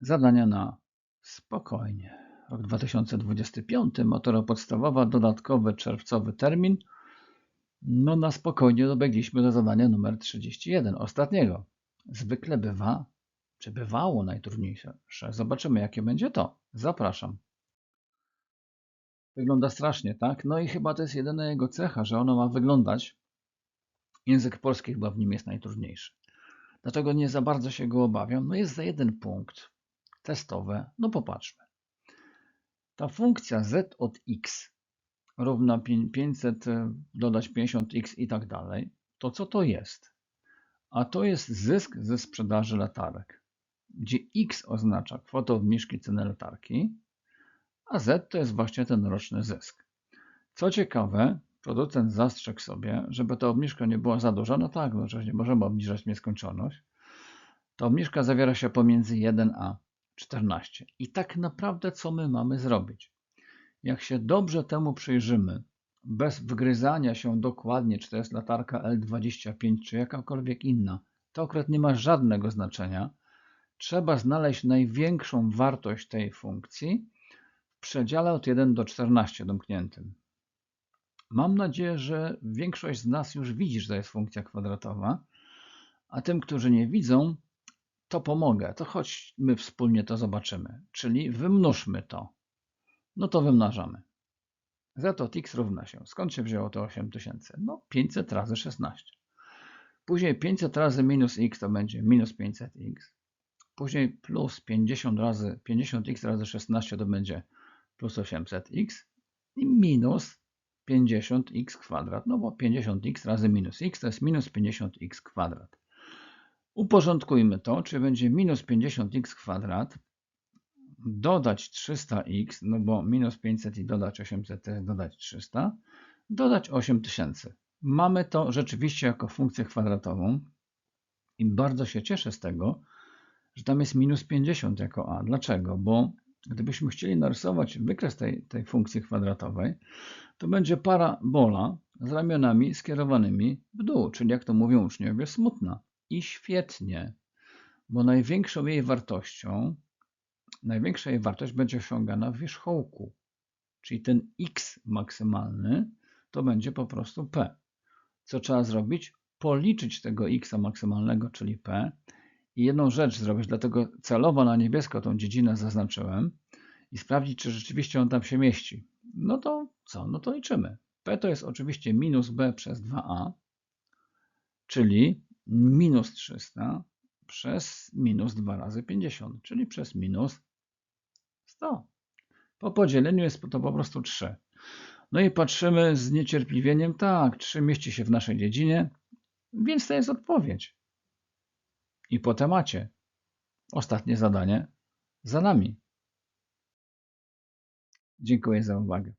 Zadania na spokojnie. Rok 2025, matura podstawowa, dodatkowy czerwcowy termin. No na spokojnie dobiegliśmy do zadania numer 31, ostatniego. Zwykle bywa, czy bywało najtrudniejsze. Zobaczymy, jakie będzie to. Zapraszam. Wygląda strasznie, tak? No i chyba to jest jedyna jego cecha, że ono ma wyglądać. Język polski chyba w nim jest najtrudniejszy. Dlatego nie za bardzo się go obawiam. No jest za jeden punkt testowe. No popatrzmy. Ta funkcja z od x równa 500 e, dodać 50x i tak dalej, to co to jest? A to jest zysk ze sprzedaży latarek, gdzie x oznacza kwotę obniżki ceny latarki, a z to jest właśnie ten roczny zysk. Co ciekawe, producent zastrzegł sobie, żeby ta obniżka nie była za duża, no tak, no nie możemy obniżać nieskończoność, ta obniżka zawiera się pomiędzy 1 a 14. I tak naprawdę co my mamy zrobić? Jak się dobrze temu przyjrzymy, bez wgryzania się dokładnie, czy to jest latarka L25, czy jakakolwiek inna, to akurat nie ma żadnego znaczenia. Trzeba znaleźć największą wartość tej funkcji w przedziale od 1 do 14 domkniętym. Mam nadzieję, że większość z nas już widzi, że to jest funkcja kwadratowa, a tym, którzy nie widzą, to pomogę, to chodź my wspólnie to zobaczymy. Czyli wymnóżmy to. No to wymnażamy. Z od x równa się. Skąd się wzięło to 8000? No 500 razy 16. Później 500 razy minus x to będzie minus 500x. Później plus 50 razy 50x razy 16 to będzie plus 800x. I minus 50x kwadrat. No bo 50x razy minus x to jest minus 50x kwadrat. Uporządkujmy to, czy będzie minus 50x kwadrat dodać 300x, no bo minus 500 i dodać 800 to jest dodać 300, dodać 8000. Mamy to rzeczywiście jako funkcję kwadratową i bardzo się cieszę z tego, że tam jest minus 50 jako a. Dlaczego? Bo gdybyśmy chcieli narysować wykres tej, tej funkcji kwadratowej, to będzie parabola z ramionami skierowanymi w dół, czyli jak to mówią uczniowie, smutna. I świetnie, bo największą jej wartością, największa jej wartość będzie osiągana w wierzchołku. Czyli ten x maksymalny to będzie po prostu p. Co trzeba zrobić? Policzyć tego x maksymalnego, czyli p i jedną rzecz zrobić, dlatego celowo na niebiesko tą dziedzinę zaznaczyłem i sprawdzić, czy rzeczywiście on tam się mieści. No to co? No to liczymy. P to jest oczywiście minus b przez 2a, czyli minus 300 przez minus 2 razy 50, czyli przez minus 100. Po podzieleniu jest to po prostu 3. No i patrzymy z niecierpliwieniem, tak, 3 mieści się w naszej dziedzinie, więc to jest odpowiedź. I po temacie. Ostatnie zadanie za nami. Dziękuję za uwagę.